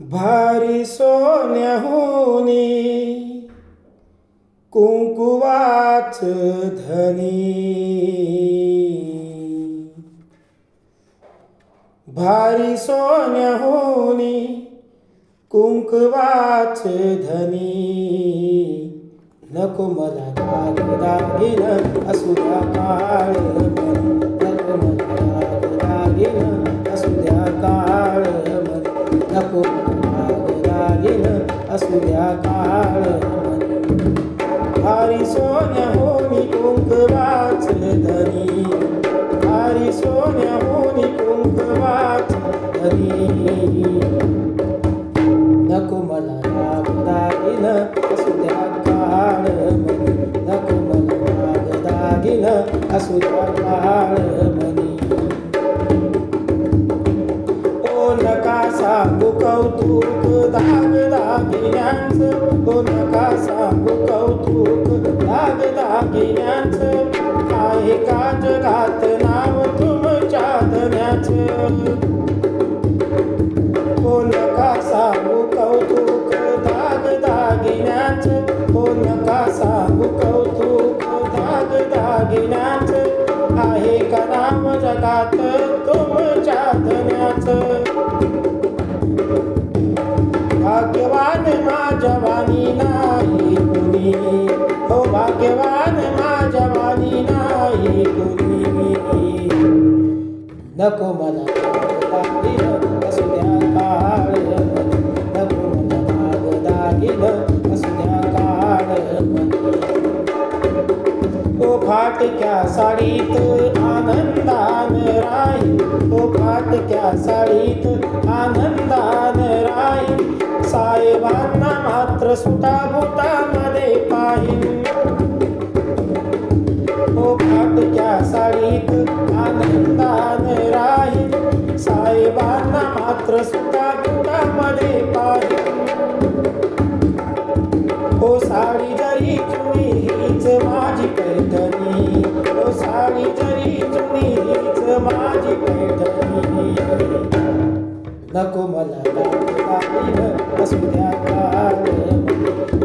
भारी सोन्याहुनी कुंकुवाच धनी. भारी सोन्याहुनी कुंकवाच धनी. नको मला दागिन असू द्या काळ काळ मन भारी सोन्या होनी कुंकवाच धनी भारी सोन्या होनी कुंकवाच धनी नको मला दाग दागिन असू द्या काळ. नको मला दाग दागिन असू द्या काळ. सांगू कौतुक? दाग दागिन्यांचं हो नका सांगू कौतुक. दाग दागिन्यांचं आहे का जगात नाव तुमच्या धन्याचं? हो नका सांगू कौतुक. दाग दागिन्याचं हो नका सांगू कौतुक. दाग दागिन्याचं आहे का नाम जगात तुमच्या धन्याचं? माझ्या वाणी नाही कुणी हो भाग्यवान माझ्या वाणी नाही कुणी नको मला. फाटक्या साडीत आनंदान राय? ओ फाटक्या साडीत आनंदान राय? साहेबांना मात्र सुटा बुटामध्ये पाहिन. ओ फाटक्या साडीत आनंदान राय? साहेबांना मात्र सुटा बुटामध्ये पाहिन. नको मला असू द्या काळ.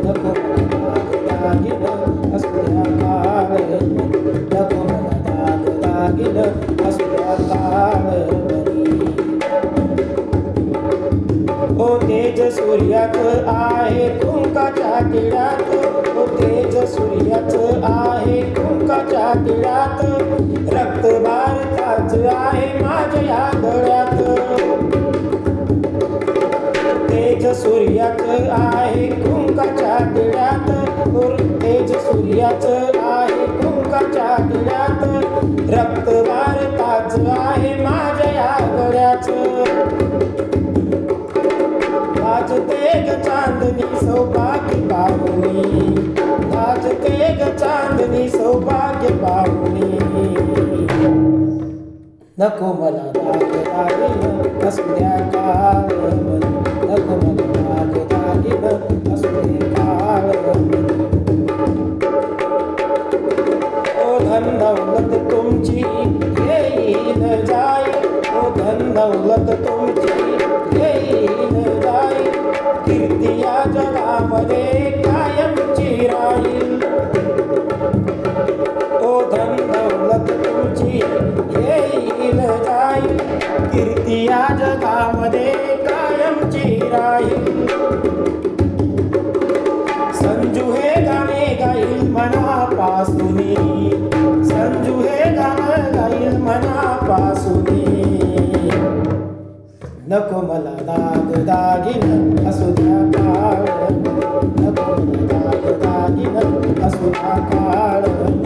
नको मला असू द्या काळ. नको मला दाग असू द्या काळ. ओ तेज सूर्यात आहे तुमकाच्या किड्यात. कुंकाच्या किड्यात रक्त भारताच आहे माझ्या या गळ्यात. तेज सूर्याच आहे कुंकाच्या तिळात तेज सूर्याच आहे कुंकाच्या तिळात रक्त मी सौभाग्य पाहुणी नको मला दाग दागिन असू द्या काळ मन नको मला दाग दागिन असू दे काळ ओ धन दौलत तुमची येईन जाय ओ धन दौलत तुमची येईन जाय कीर्ती या जगामध्ये कायमची राहील. ओ धन दौलत तुमची येईल जाईल कीर्ती या जगामध्ये कायमची राहील संजू हे गाणे गाईल मनापासून. संजू हे गाणं गाईल मनापासून. नको मला दाग दागिन असू द्या काळ. नको मला दाग दागिन असू द्या काळ